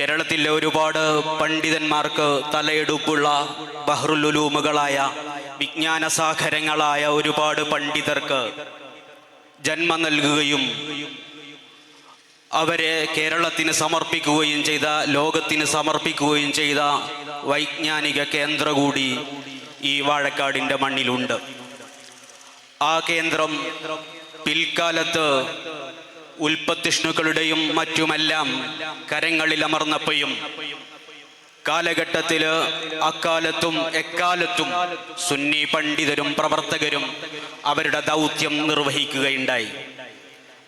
കേരളത്തിലെ ഒരുപാട് പണ്ഡിതന്മാർക്ക് തലയെടുപ്പുള്ള ബഹ്റുലുലൂമുകളായ വിജ്ഞാന സാഗരങ്ങളായ ഒരുപാട് പണ്ഡിതർക്ക് ജന്മം നൽകുകയും അവരെ കേരളത്തിന് സമർപ്പിക്കുകയും ചെയ്ത ലോകത്തിന് സമർപ്പിക്കുകയും ചെയ്ത വൈജ്ഞാനിക കേന്ദ്ര കൂടി ഈ വാഴക്കാടിന്റെ മണ്ണിലുണ്ട്. ആ കേന്ദ്രം പിൽക്കാലത്ത് ഉൽപ്പത്തിഷ്ണുക്കളുടെയും മറ്റുമെല്ലാം കരങ്ങളിൽ അമർന്നപ്പോഴും കാലഘട്ടത്തിൽ അക്കാലത്തും എക്കാലത്തും സുന്നി പണ്ഡിതരും പ്രവർത്തകരും അവരുടെ ദൗത്യം നിർവഹിക്കുകയുണ്ടായി.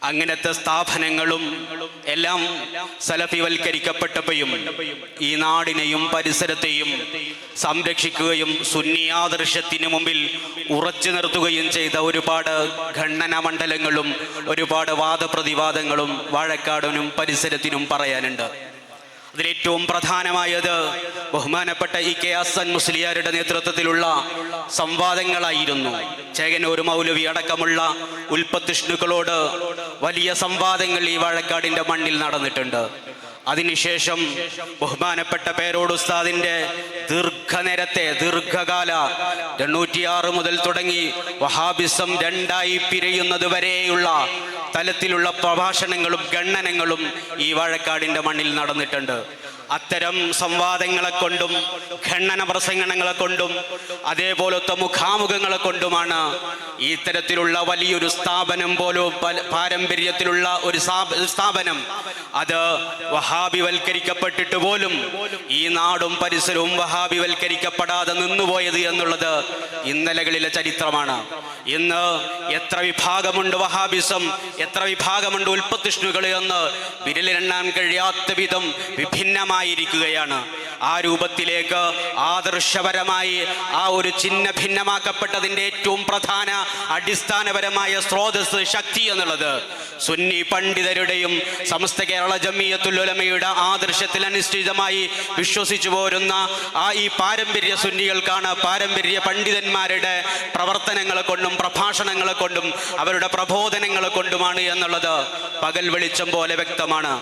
അങ്ങനത്തെ സ്ഥാപനങ്ങളും എല്ലാം സലഫിവൽക്കരിക്കപ്പെട്ടപ്പോഴും ഈ നാടിനെയും പരിസരത്തെയും സംരക്ഷിക്കുകയും സുന്നിയാദർശത്തിന് മുമ്പിൽ ഉറച്ചു നിർത്തുകയും ചെയ്ത ഒരുപാട് ഖണ്ഡന മണ്ഡലങ്ങളും ഒരുപാട് വാദപ്രതിവാദങ്ങളും വാഴക്കാടിനും പരിസരത്തിനും പറയാനുണ്ട്. അതിലേറ്റവും പ്രധാനമായത് ബഹുമാനപ്പെട്ട ഇ കെ ഹസൻ മുസ്ലിയാരുടെ നേതൃത്വത്തിലുള്ള സംവാദങ്ങളായിരുന്നു. ചേകനൂർ മൗലവി അടക്കമുള്ള ഉൽപ്പത്തിഷ്ണുക്കളോട് വലിയ സംവാദങ്ങൾ ഈ വാഴക്കാടിന്റെ മണ്ണിൽ നടന്നിട്ടുണ്ട്. അതിനുശേഷം ബഹുമാനപ്പെട്ട പേരോട് ഉസ്താദിന്റെ ദീർഘനേരത്തെ ദീർഘകാല എണ്ണൂറ്റിയാറ് മുതൽ തുടങ്ങി വഹാബിസം രണ്ടായി പിരിയുന്നത് വരെയുള്ള തലത്തിലുള്ള പ്രഭാഷണങ്ങളും ഗണ്ണനങ്ങളും ഈ വാഴക്കാടിന്റെ മണ്ണിൽ നടന്നിട്ടുണ്ട്. അത്തരം സംവാദങ്ങളെ കൊണ്ടും ഖണ്ഡന പ്രസംഗങ്ങളെ കൊണ്ടും അതേപോലത്തെ മുഖാമുഖങ്ങളെ കൊണ്ടുമാണ് ഇത്തരത്തിലുള്ള തരത്തിലുള്ള വലിയൊരു സ്ഥാപനം പോലും പാരമ്പര്യത്തിലുള്ള ഒരു സ്ഥാപനം. അത് വഹാബിവൽക്കരിക്കപ്പെട്ടിട്ട് പോലും ഈ നാടും പരിസരവും വഹാബിവൽക്കരിക്കപ്പെടാതെ നിന്നുപോയത് എന്നുള്ളത് ഇന്നലകളിലെ ചരിത്രമാണ്. ഇന്ന് എത്ര വിഭാഗമുണ്ട് വഹാബിസം? എത്ര വിഭാഗമുണ്ട് ഉൽപ്പത്തിഷ്ണുകൾ എന്ന് വിരലിലെണ്ണാൻ കഴിയാത്ത വിധം വിഭിന്നമായിരിക്കുകയാണ്. ആ രൂപത്തിലേക്ക് ആദർശപരമായി ആ ഒരു ചിഹ്ന ഭിന്നമാക്കപ്പെട്ടതിന്റെ ഏറ്റവും പ്രധാന അടിസ്ഥാനപരമായ സ്രോതസ് ശക്തി എന്നുള്ളത് സുന്നി പണ്ഡിതരുടെയും സമസ്ത കേരള ജമിയത്തുലമയുടെ ആദർശത്തിൽ അനുഷ്ഠിതമായി വിശ്വസിച്ചു പോരുന്ന ആ ഈ പാരമ്പര്യ സുന്നികൾക്കാണ് പാരമ്പര്യ പണ്ഡിതന്മാരുടെ പ്രവർത്തനങ്ങളെ കൊണ്ടും പ്രഭാഷണങ്ങളെ കൊണ്ടും അവരുടെ പ്രബോധനങ്ങളെ കൊണ്ടുമാണ് എന്നുള്ളത് പകൽ വെളിച്ചം പോലെ വ്യക്തമാണ്.